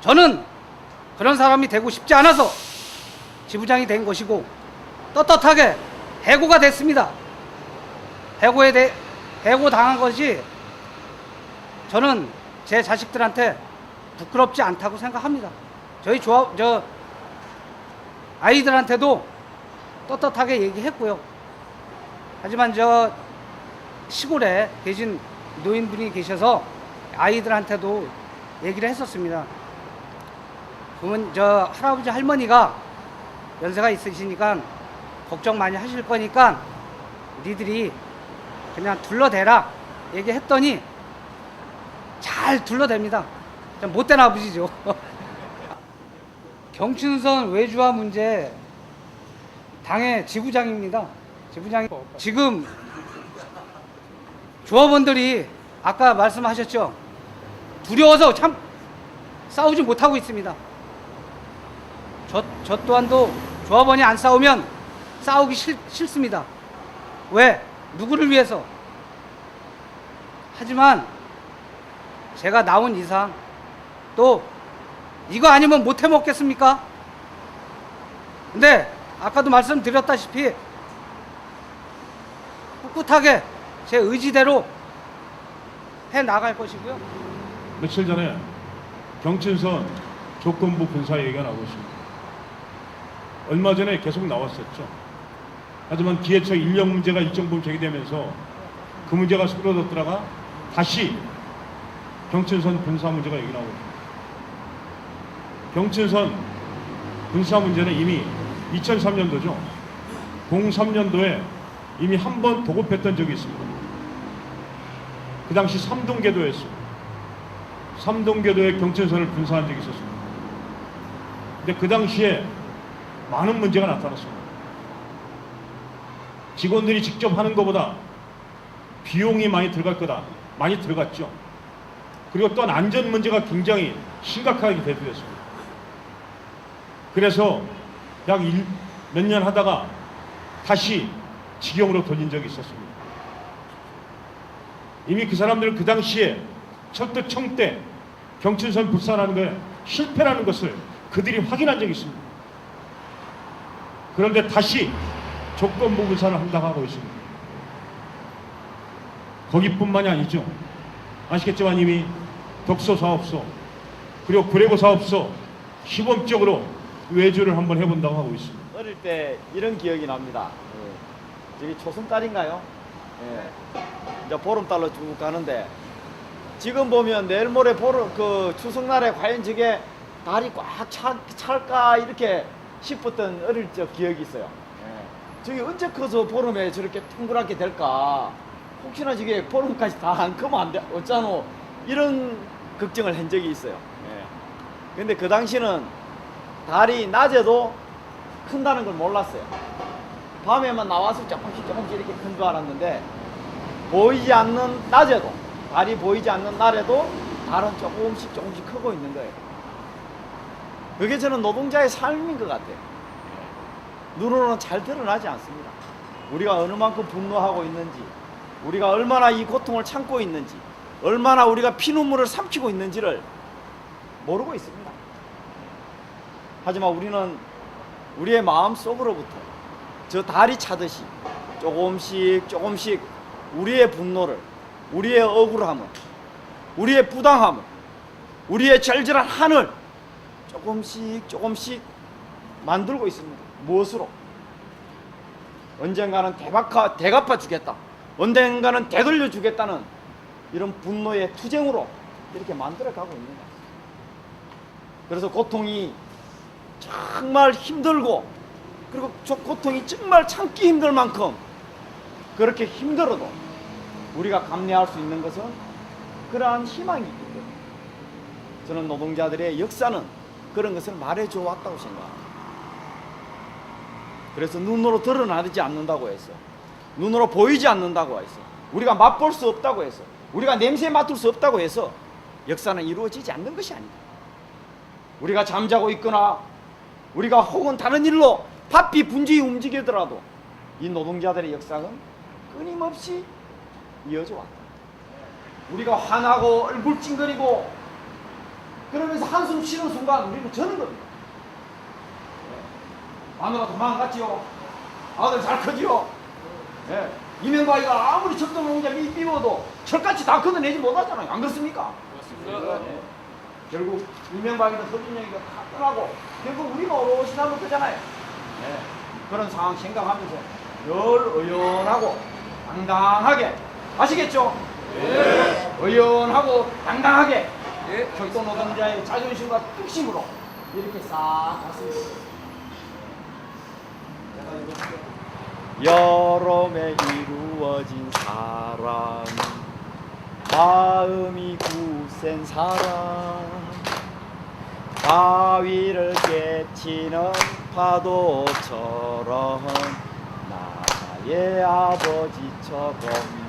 저는 그런 사람이 되고 싶지 않아서 지부장이 된 것이고 떳떳하게 해고가 됐습니다. 해고에 대 해고 당한 것이 저는 제 자식들한테 부끄럽지 않다고 생각합니다. 저희 조합 저 아이들한테도 떳떳하게 얘기했고요. 하지만 저 시골에 계신 노인분이 계셔서 아이들한테도 얘기를 했었습니다. 그러면 저 할아버지 할머니가 연세가 있으시니까 걱정 많이 하실 거니까 니들이 그냥 둘러대라 얘기했더니 잘 둘러댑니다. 좀 못된 아버지죠. 경춘선 외주화 문제 당의 지부장입니다. 지부장이 지금 조합원들이 아까 말씀하셨죠. 두려워서 참 싸우지 못하고 있습니다. 저, 저 또한도 조합원이 안 싸우면 싸우기 싫, 싫습니다. 왜? 누구를 위해서? 하지만 제가 나온 이상 또 이거 아니면 못 해 먹겠습니까? 근데 아까도 말씀드렸다시피 꿋꿋하게 제 의지대로 해 나갈 것이고요. 며칠 전에 경춘선 조건부 분사 얘기가 나오고 있습니다. 얼마 전에 계속 나왔었죠. 하지만 기회처 인력 문제가 일정 부분 제기되면서 그 문제가 수그러졌다가 다시 경춘선 분사 문제가 여기 나오고 있습니다. 경춘선 분사 문제는 이미 2003년도죠. 03년도에 이미 한번 도급했던 적이 있습니다. 그 당시 삼동계도였어요. 삼동계도에 경천선을 분사한 적이 있었습니다. 근데 그 당시에 많은 문제가 나타났습니다. 직원들이 직접 하는 것보다 비용이 많이 들어갈 거다. 많이 들어갔죠. 그리고 또한 안전 문제가 굉장히 심각하게 대두됐습니다. 그래서 약 몇 년 하다가 다시 직영으로 돌린 적이 있었습니다. 이미 그 사람들은 그 당시에 철도청 때 경춘선 불산하는 거에 실패라는 것을 그들이 확인한 적이 있습니다. 그런데 다시 조건부 분산을 한다고 하고 있습니다. 거기뿐만이 아니죠. 아시겠지만 이미 독소 사업소 그리고 구레고 사업소 시범적으로 외주를 한번 해본다고 하고 있습니다. 어릴 때 이런 기억이 납니다. 예. 저기 초승달인가요? 예. 이제 보름달로 쭉 가는데 지금 보면 내일 모레 보름 그 추석날에 과연 저게 달이 꽉 차, 찰까 이렇게 싶었던 어릴 적 기억이 있어요. 예. 저게 언제 커서 보름에 저렇게 둥그랗게 될까? 혹시나 저게 보름까지 다 안 크면 안 돼? 어쩌노? 이런 걱정을 한 적이 있어요. 예. 근데 그 당시는 달이 낮에도 큰다는 걸 몰랐어요. 밤에만 나와서 조금씩 조금씩 이렇게 큰 줄 알았는데 보이지 않는 낮에도 달이 보이지 않는 날에도 달은 조금씩 조금씩 크고 있는 거예요. 그게 저는 노동자의 삶인 것 같아요. 눈으로는 잘 드러나지 않습니다. 우리가 어느 만큼 분노하고 있는지, 우리가 얼마나 이 고통을 참고 있는지, 얼마나 우리가 피눈물을 삼키고 있는지를 모르고 있습니다. 하지만 우리는 우리의 마음 속으로부터 저 달이 차듯이 조금씩 조금씩 우리의 분노를, 우리의 억울함을, 우리의 부당함을, 우리의 절절한 한을 조금씩 조금씩 만들고 있습니다. 무엇으로? 언젠가는 대박하, 대갚아 주겠다. 언젠가는 되돌려 주겠다는 이런 분노의 투쟁으로 이렇게 만들어 가고 있는 거예요. 그래서 고통이 정말 힘들고 그리고 저 고통이 정말 참기 힘들 만큼 그렇게 힘들어도 우리가 감내할 수 있는 것은 그러한 희망이 있기 때문에 저는 노동자들의 역사는 그런 것을 말해줘 왔다고 생각합니다. 그래서 눈으로 드러나지 않는다고 해서 눈으로 보이지 않는다고 해서 우리가 맛볼 수 없다고 해서 우리가 냄새 맡을 수 없다고 해서 역사는 이루어지지 않는 것이 아니다. 우리가 잠자고 있거나 우리가 혹은 다른 일로 바삐 분주히 움직이더라도 이 노동자들의 역사는 끊임없이 이어져 왔다. 우리가 화나고 얼굴찡거리고 그러면서 한숨 쉬는 순간 우리는 저는 겁니다. 마누라 도망갔지요. 아들 잘 크지요. 예. 이명박이가 아무리 적도 농자 삐워도 철같이 다 걷어내지 못하잖아요. 안 그렇습니까? 예. 결국 이명박이도 서준영이가 다 떠나고 결국 우리가 오롯이 남은 거잖아요. 예. 그런 상황 생각하면서 늘 의연하고 당당하게 아시겠죠? 네. 의연하고 당당하게 철도 노동자의 자존심과 뚝심으로 이렇게 싹 갔습니다. 여름에 이루어진 사랑. 마음이 굳센 사랑. 바위를 깨치는 파도처럼 나의 아버지처럼